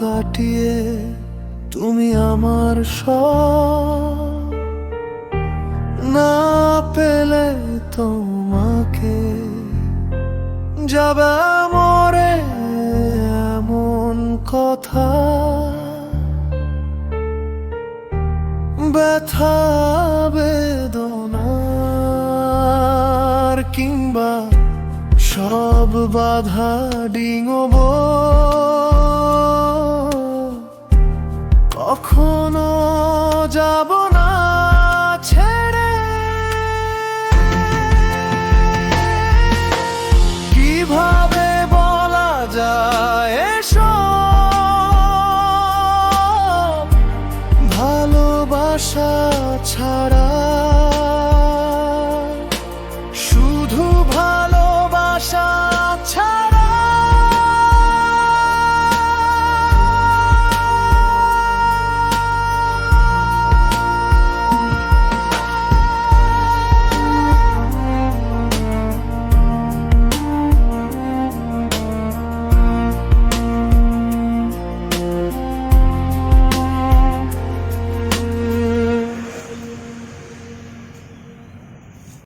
কাটিয়ে তুমি আমার না পেলে তোমাকে যাবে মরে এমন কথা। ব্যথা বেদনার কিংবা সব বাধা ডিঙব। কখনো যাব না ছেড়ে। কীভাবে বলা যায় ভালোবাসা ছাড়া